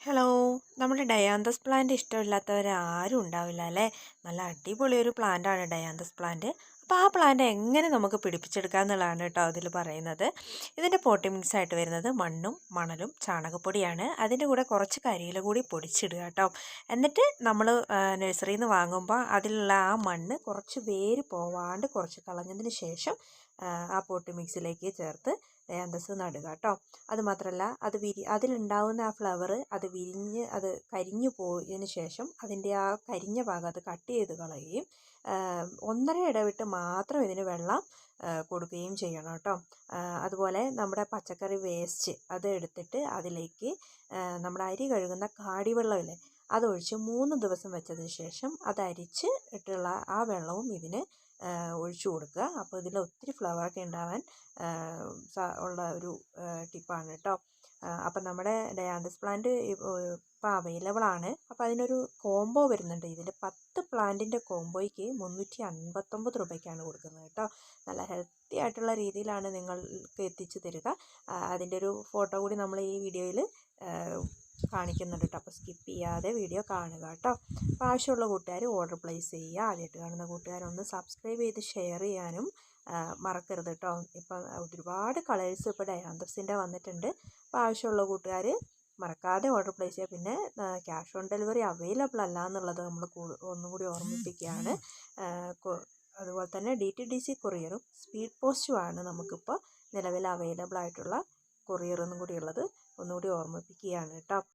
Hello. നമ്മുടെ dianthus plant ഇഷ്ടമില്ലാത്തവരാരും ഉണ്ടാവില്ല അല്ലേ? നല്ല അടിപൊളി ഒരു പ്ലാന്റാണ് ഡയാന്തസ് പ്ലാന്റ്. അപ്പോൾ ആ പ്ലാന്റ് എങ്ങനെ നമുക്ക് പിടിപ്പിച്ചെടുക്കാം എന്നുള്ളതാണ് കേട്ടോ അതിൽ പറയുന്നത്. ഇതിന്റെ പോട്ടി മിക്സ് ആയിട്ട് വരുന്നത് മണ്ണും മണലും ചാണകപ്പൊടിയാണ്. അതിന്റെ കൂടെ കുറച്ച് കരിയില കൂടി പൊടിച്ചിടുക കേട്ടോ. എന്നിട്ട് നമ്മൾ നഴ്സറിയിൽ നിന്ന് വാങ്ങുമ്പോൾ അതിലുള്ള ആ മണ്ണ് കുറച്ച് വേര് പോവാണ്ട് കുറച്ച് കളഞ്ഞതിന് ശേഷം ആ പോട്ടി മിക്സിലേക്ക് ചേർത്ത് ഡയാന്തസ് നടുക കേട്ടോ. അത് മാത്രമല്ല അത് വിരി അതിലുണ്ടാവുന്ന ആ ഫ്ലവർ അത് വിരിഞ്ഞ് അത് കരിഞ്ഞു പോയതിന് ശേഷം അതിന്റെ ആ കരിഞ്ഞ ഭാഗം അത് കട്ട് ചെയ്ത് കളയുകയും ഒന്നര ഇടവിട്ട് മാത്രം ഇതിന് വെള്ളം കൊടുക്കുകയും ചെയ്യണം കേട്ടോ. അതുപോലെ നമ്മുടെ പച്ചക്കറി വേസ്റ്റ് അത് എടുത്തിട്ട് അതിലേക്ക് നമ്മുടെ അരി കഴുകുന്ന കാടിവെള്ളമില്ലേ അതൊഴിച്ച് മൂന്ന് ദിവസം വെച്ചതിന് ശേഷം അത് അരിച്ച് ഇട്ടുള്ള ആ വെള്ളവും ഇതിന് ഒഴിച്ചു കൊടുക്കുക. അപ്പോൾ ഇതിൽ ഒത്തിരി ഫ്ലവറൊക്കെ ഉണ്ടാവാൻ ഉള്ള ഒരു ടിപ്പാണ് കേട്ടോ അപ്പം നമ്മുടെ ഡയാന്തസ് പ്ലാന്റ് ഇപ്പോൾ അവൈലബിൾ ആണ്. അപ്പോൾ അതിനൊരു കോംബോ വരുന്നുണ്ട്. ഇതിൽ പത്ത് പ്ലാന്റിന്റെ കോംബോയ്ക്ക് മുന്നൂറ്റി അൻപത്തൊമ്പത് രൂപയ്ക്കാണ് കൊടുക്കുന്നത് കേട്ടോ നല്ല ഹെൽത്തി ആയിട്ടുള്ള രീതിയിലാണ് നിങ്ങൾക്ക് എത്തിച്ചു തരിക. അതിന്റെ ഒരു ഫോട്ടോ കൂടി നമ്മൾ ഈ വീഡിയോയിൽ കാണിക്കുന്നുണ്ട് കേട്ടോ. അപ്പോൾ സ്കിപ്പ് ചെയ്യാതെ വീഡിയോ കാണുക കേട്ടോ. അപ്പോൾ ആവശ്യമുള്ള കൂട്ടുകാർ ഓർഡർ പ്ലേസ് ചെയ്യുക. ആദ്യമായിട്ട് കാണുന്ന കൂട്ടുകാരൊന്ന് സബ്സ്ക്രൈബ് ചെയ്ത് ഷെയർ ചെയ്യാനും മറക്കരുത് കേട്ടോ. ഇപ്പം ഒരുപാട് കളേഴ്സ് ഇപ്പോൾ ഡയാന്തസിന്റെ വന്നിട്ടുണ്ട്. അപ്പോൾ ആവശ്യമുള്ള കൂട്ടുകാർ മറക്കാതെ ഓർഡർ പ്ലേസ് ചെയ്യുക. പിന്നെ ക്യാഷ് ഓൺ ഡെലിവറി അവൈലബിൾ അല്ല എന്നുള്ളത് നമ്മൾ ഒന്നും കൂടി ഓർമ്മിപ്പിക്കുകയാണ്. അതുപോലെ തന്നെ ഡി ടി ഡി സി കൊറിയറും സ്പീഡ് പോസ്റ്റുമാണ് നമുക്കിപ്പോൾ നിലവിൽ അവൈലബിൾ ആയിട്ടുള്ള എന്നും കൂടി ഉള്ളത്. ഒന്നുകൂടി ഓർമ്മിപ്പിക്കുകയാണ് കേട്ടോ.